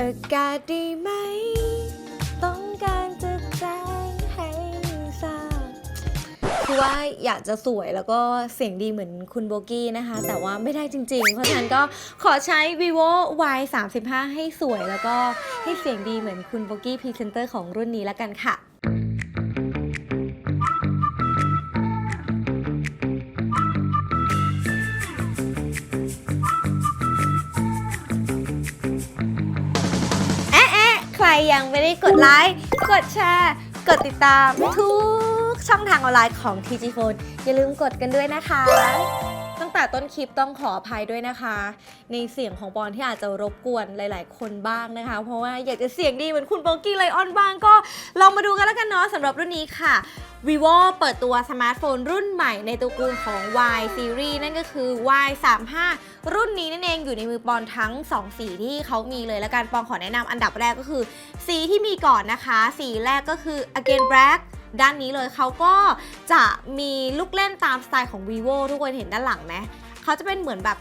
ประกาศดีไหม ต้องการจะแจ้งให้ทราบคือว่าอยากจะสวยแล้วก็เสียงดีเหมือนคุณโบกี้นะคะ แต่ว่าไม่ได้จริง ๆ เพราะฉะนั้นก็ขอใช้ vivo y 3 5ให้สวยแล้วก็ให้เสียงดีเหมือนคุณโบกี้พรีเซนเตอร์ของรุ่นนี้แล้วกันค่ะ ยังไม่ได้กดไลค์ กดแชร์ กดติดตามทุกช่องทางออนไลน์ของ TG Phone อย่าลืมกดกันด้วยนะคะ ตั้งแต่ต้นคลิปต้องขออภัยด้วยนะคะ ในเสียงของปอนที่อาจจะรบกวนหลาย ๆ คนบ้างนะคะ เพราะว่าอยากจะเสียงดีเหมือนคุณโบกี้ไลออนบ้างก็ลองมาดูกันแล้วกันเนาะสำหรับรุ่นนี้ค่ะ vivo เปิดตัวสมาร์ทโฟนรุ่นใหม่ในตระกูลของ Y series นั่นก็คือ Y 3 5รุ่นนี้นั่นเองอยู่ในมือปอนทั้ง 2 สีที่เขามีเลยแล้วกันปอนขอแนะนำอันดับแรกก็คือ สีที่มีก่อนนะคะ สีแรกก็คือ again black ด้านนี้เลยเขาก็จะมีลูกเล่นตามสไตล์ของ vivo ทุกคนเห็นด้านหลังไหมเขาจะเป็นเหมือนแบบ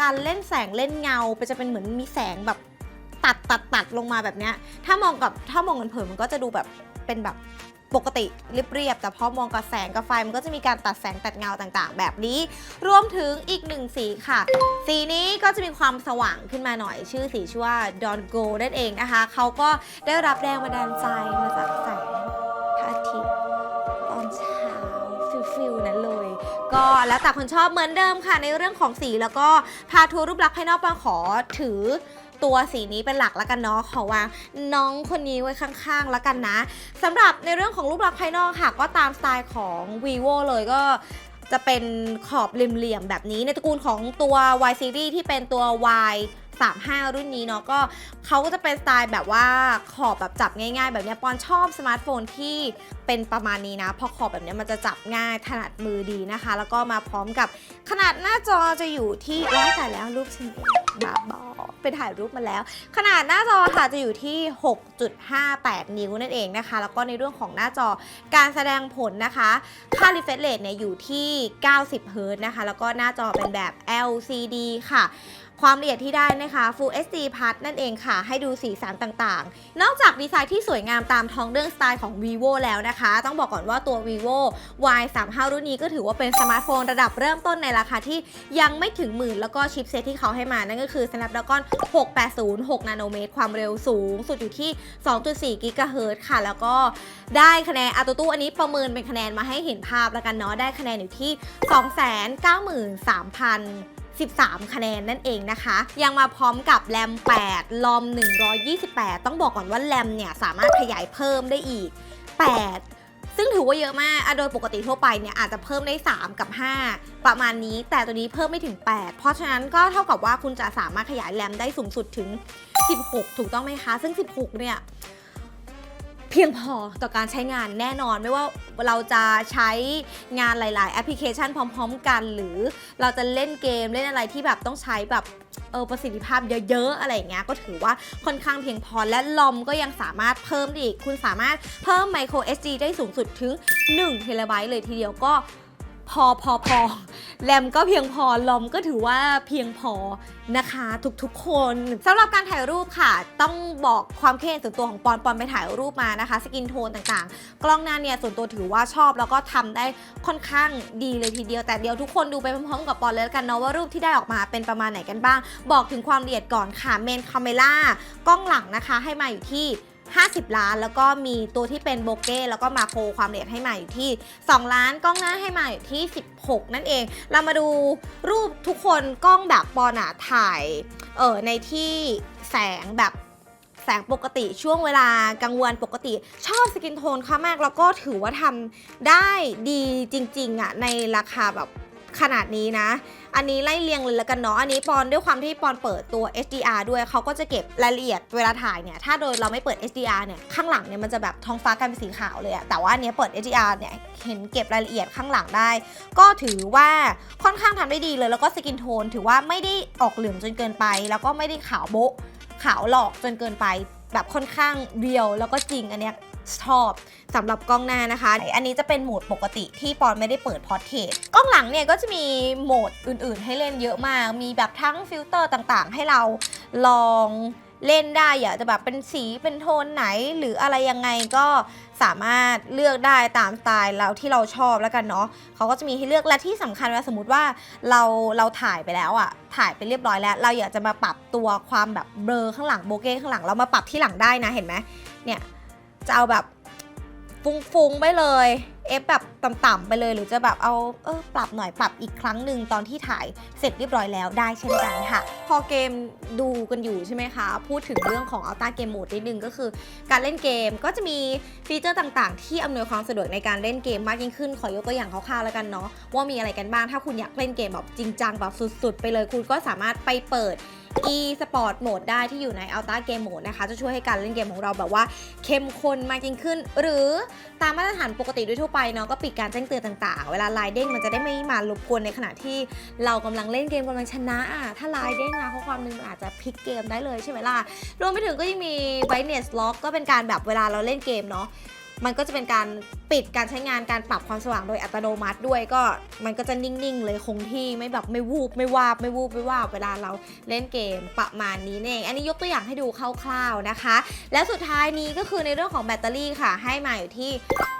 การเล่นแสงเล่นเงาไปจะเป็นเหมือนมีแสงแบบตัดตัดตัดลงมาแบบเนี้ยถ้ามองกับถ้ามองกันเผินมันก็จะดูแบบเป็นแบบ ปกติเรียบๆแต่พอมองกับแสงกับไฟมันก็จะมีการตัดแสงตัดเงาต่างๆ แบบนี้ รวมถึงอีกหนึ่งสีค่ะ สีนี้ก็จะมีความสว่างขึ้นมาหน่อยชื่อสีชื่อว่า Don Go นั่นเองนะคะเขาก็ได้รับแรงบันดาลใจมาจากแสงพระอาทิตย์ตอนเช้าฟิลๆนั้นเลยก็แล้วแต่คนชอบเหมือนเดิมค่ะในเรื่องของสีแล้วก็พาทัวร์รูปลักษณ์ภายนอกปางขอถือ ตัวสีนี้เป็นหลักแล้วกันเนาะขอวางน้องคนนี้ไว้ข้างๆแล้วกันนะสำหรับในเรื่องของรูปลักษณ์ภายนอกค่ะ ก็ตามสไตล์ของ vivo เลยก็จะเป็นขอบเหลี่ยมๆแบบนี้ในตระกูลของตัว Y series ที่เป็นตัว Y 35 รุ่นนี้เนาะก็เขาก็จะเป็นสไตล์แบบว่าขอบแบบจับง่าย ๆ แบบเนี้ยปอนชอบสมาร์ทโฟนที่เป็นประมาณนี้นะเพราะขอบแบบเนี้ยมันจะจับง่ายถนัดมือดีนะคะ แล้วก็มาพร้อมกับขนาดหน้าจอจะอยู่ที่ว้ายแต่แล้วรูปฉันบ้าบอไปถ่ายรูปมาแล้ว ขนาดหน้าจอค่ะจะอยู่ที่ 6.58 นิ้วนั่นเองนะคะ แล้วก็ในเรื่องของหน้าจอการแสดงผลนะคะค่า refresh rate เนี่ยอยู่ที่ 90 Hz นะคะ แล้วก็หน้าจอเป็นแบบ LCD ค่ะ ความละเอียดที่ได้นะคะ Full HD Plus นั่นเองค่ะ ให้ดูสีสันต่างๆ นอกจากดีไซน์ที่สวยงามตามท้องเรื่องสไตล์ของ vivo แล้วนะคะ ต้องบอกก่อนว่าตัว vivo y 3 5รุ่นนี้ก็ถือว่าเป็นสมาร์ทโฟนระดับเริ่มต้นในราคาที่ยังไม่ถึงหมื่น แล้วก็ชิปเซตที่เขาให้มานั่นก็คือ Snapdragon 680 6 นาโนเมตร ความเร็วสูง สุดอยู่ที่ 2.4 กิกะเฮิรตซ์ค่ะ แล้วก็ได้คะแนนอัตตู้อันนี้ประเมินเป็นคะแนนมาให้เห็นภาพแล้วกันเนาะได้คะแนนอยู่ที่ 293,000 13 คะแนนนั่นเองนะคะ ยังมาพร้อมกับแรม 8 ลอม 128 ต้องบอกก่อนว่าแรมเนี่ยสามารถขยายเพิ่มได้อีก 8ซึ่งถือว่าเยอะมากอโดยปกติทั่วไปเนี่ยอาจจะเพิ่มได้ 3 กับ 5 ประมาณนี้ แต่ตัวนี้เพิ่มไม่ถึง 8 เพราะฉะนั้นก็เท่ากับว่าคุณจะสามารถขยายแรมได้สูงสุดถึง 16 ถูกต้องไหมคะ ซึ่ง 16 เนี่ย เพียงพอต่อการใช้งานแน่นอนไม่ว่าเราจะใช้งานหลาย ๆ แอปพลิเคชันพร้อม ๆ กัน หรือเราจะเล่นเกมเล่นอะไรที่แบบต้องใช้แบบเออประสิทธิภาพเยอะ ๆ อะไรอย่างเงี้ยก็ถือว่าค่อนข้างเพียงพอและลอมก็ยังสามารถเพิ่มได้อีก คุณสามารถเพิ่มไมโคร SD ได้สูงสุดถึง1เทราไบต์เลยทีเดียวก็ พอพอพอแรมก็เพียงพอลอมก็ถือว่าเพียงพอนะคะทุกๆคนสำหรับการถ่ายรูปค่ะ ต้องบอกความคิดเห็นส่วนตัวของปอนปอนไปถ่ายรูปมานะคะ สกินโทนต่างๆ กล้องหน้าเนี่ยส่วนตัวถือว่าชอบ แล้วก็ทำได้ค่อนข้างดีเลยทีเดียวแต่เดี๋ยวทุกคนดูไปพร้อมๆกับปอนเลยกันเนาะว่ารูปที่ได้ออกมาเป็นประมาณไหนกันบ้าง บอกถึงความละเอียดก่อนค่ะเมนคาเมล่ากล้องหลังนะคะให้มาอยู่ที่ 50 ล้าน แล้วก็มีตัวที่เป็นโบเก้แล้วก็มาโครความละเอียดให้มาอยู่ที่ 2 ล้านกล้องหน้าให้มาอยู่ที่ 16 นั่นเอง เรามาดูรูปทุกคนกล้องแบบปอนอะถ่ายเออในที่แสงแบบแสงปกติช่วงเวลากลางวันปกติ ชอบสกินโทนเขามาก แล้วก็ถือว่าทำได้ดีจริงๆอะในราคาแบบ ขนาดนี้นะ อันนี้ไล่เรียงเลยแล้วกันเนาะ อันนี้ปอนด้วยความที่ปอนเปิดตัว HDR ด้วยเขาก็จะเก็บรายละเอียดเวลาถ่ายเนี่ย ถ้าโดยเราไม่เปิด HDR เนี่ย ข้างหลังเนี่ยมันจะแบบท้องฟ้ากลายเป็นสีขาวเลยอะแต่ว่าอันเนี้ยเปิด HDR เนี่ย เห็นเก็บรายละเอียดข้างหลังได้ ก็ถือว่าค่อนข้างทำได้ดีเลย แล้วก็สกินโทนถือว่าไม่ได้ออกเหลืองจนเกินไป แล้วก็ไม่ได้ขาวโบ๊ะขาวหลอกจนเกินไปแบบค่อนข้างเรียวแล้วก็จริงอันเนี้ย ชอบสำหรับกล้องหน้านะคะ อันนี้จะเป็นโหมดปกติที่ปอนไม่ได้เปิดพอร์เทรตกล้องหลังเนี่ยก็จะมีโหมดอื่นๆ ให้เล่นเยอะมาก มีแบบทั้งฟิลเตอร์ต่างๆ ให้เราลองเล่นได้อยากจะแบบเป็นสีเป็นโทนไหนหรืออะไรยังไงก็สามารถเลือกได้ตามสไตล์เราที่เราชอบแล้วกันเนาะเขาก็จะมีให้เลือกและที่สำคัญว่าสมมติว่าเราเราถ่ายไปแล้วอะถ่ายไปเรียบร้อยแล้ว เราอยากจะมาปรับตัวความแบบเบลอข้างหลังโบเก้ข้างหลังเรามาปรับที่หลังได้นะเห็นไหมเนี่ย จะเอาแบบฟุ้งๆไปเลยเอฟแบบต่ำๆไปเลย หรือจะแบบเอาเออปรับหน่อยปรับอีกครั้งหนึ่งตอนที่ถ่ายเสร็จเรียบร้อยแล้วได้เช่นกันค่ะ พอเกมดูกันอยู่ใช่ไหมคะ พูดถึงเรื่องของ Ultra Game Mode นิดนึงก็คือ การเล่นเกมก็จะมีฟีเจอร์ต่างๆ ที่อำนวยความสะดวกในการเล่นเกมมากยิ่งขึ้น ขอยกตัวอย่างคร่าวๆแล้วกันเนาะว่ามีอะไรกันบ้างถ้าคุณอยากเล่นเกมแบบจริงจังแบบสุดๆ ไปเลยคุณก็สามารถไปเปิด e-sport mode ได้ที่อยู่ใน Ultra Game Mode นะคะ จะช่วยให้การเล่นเกมของเราแบบว่าเข้มข้นมากยิ่งขึ้น หรือตามมาตรฐานปกติโดยทั่วไปเนาะก็ปิดการแจ้งเตือนต่างๆ เวลาไลน์เด้งมันจะได้ไม่มารบกวนในขณะที่เรากำลังเล่นเกมกำลังชนะอะถ้าไลน์เด้งมาข้อความหนึงมันอาจจะพลิกเกมได้เลยใช่ไหมล่ะรวมไปถึงก็ยังมี brightness lock ก็เป็นการแบบเวลาเราเล่นเกมเนาะ มันก็จะเป็นการปิดการใช้งานการปรับความสว่างโดยอัตโนมัติด้วยก็มันก็จะนิ่งๆ เลยคงที่ไม่แบบไม่วูบไม่วาบไม่วูบไม่วาบเวลาเราเล่นเกมประมาณนี้เนี่ยองอันนี้ยกตัวอย่างให้ดูคร่าวๆนะคะ และสุดท้ายนี้ก็คือในเรื่องของแบตเตอรี่ค่ะ ให้มาอยู่ที่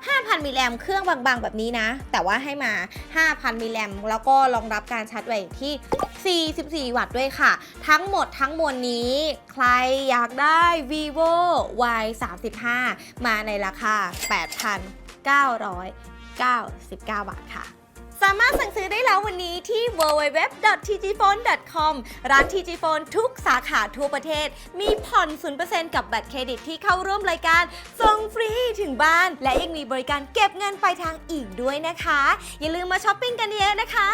5,000 มิลลิแอมเครื่องบางๆ แบบนี้นะ แต่ว่าให้มา 5,000 มิลลิแอมแล้วก็รองรับการชาร์จไว้ที่ 44 วัตต์ด้วยค่ะ ทั้งหมดทั้งมวลนี้ ใครอยากได้ vivo y 35มาในราคา8,999 บาทค่ะ สามารถสั่งซื้อได้แล้ววันนี้ที่ www.tgphone.com ร้าน TG Phone ทุกสาขาทั่วประเทศ มีผ่อน 0%กับบัตรเครดิตที่เข้าร่วมรายการส่งฟรีถึงบ้าน และยังมีบริการเก็บเงินปลายทางอีกด้วยนะคะ อย่าลืมมาช้อปปิ้งกันเยอะนะคะ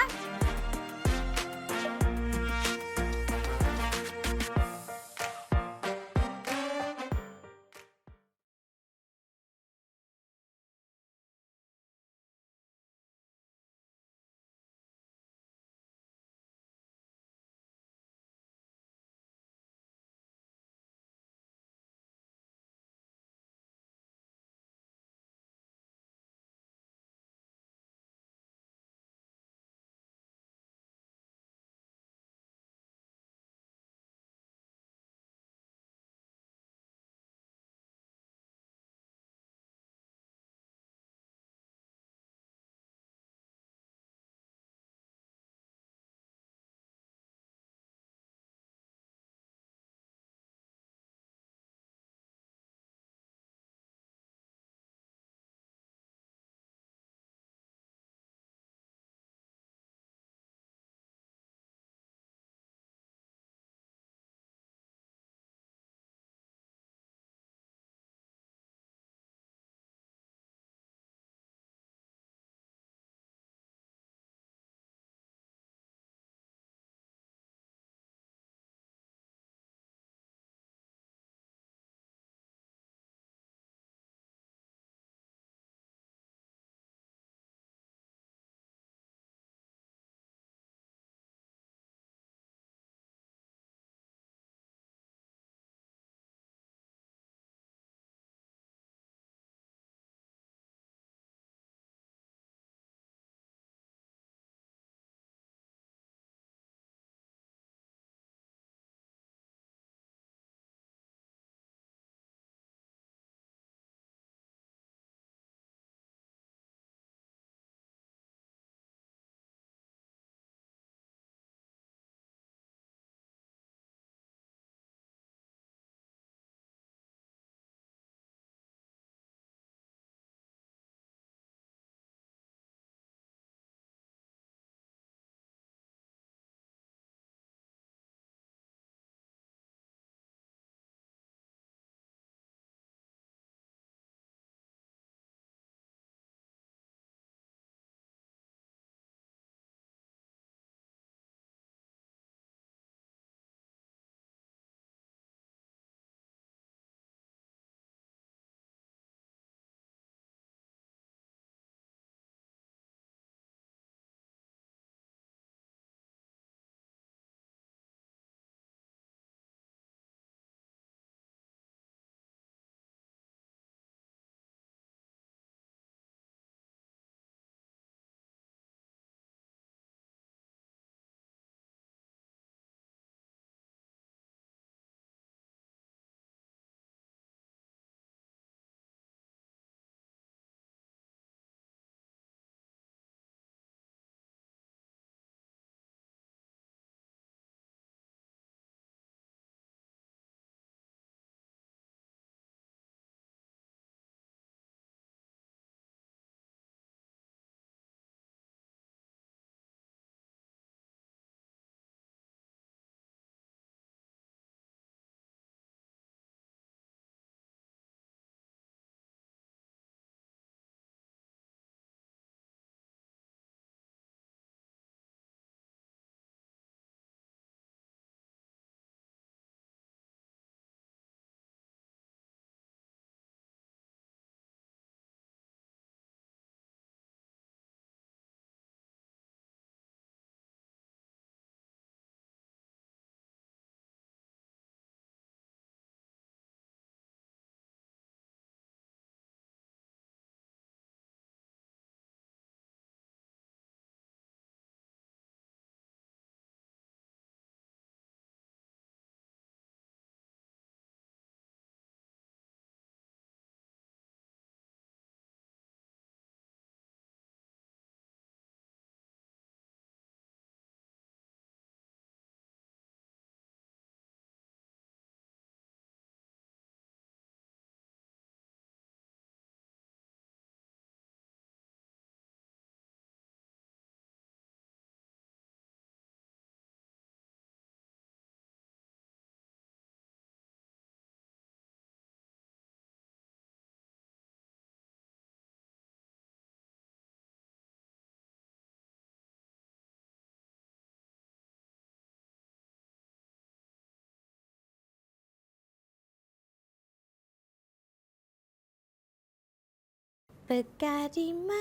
ประกาศดีไหม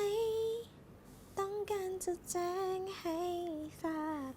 ต้องการจะแจ้งให้ทราบ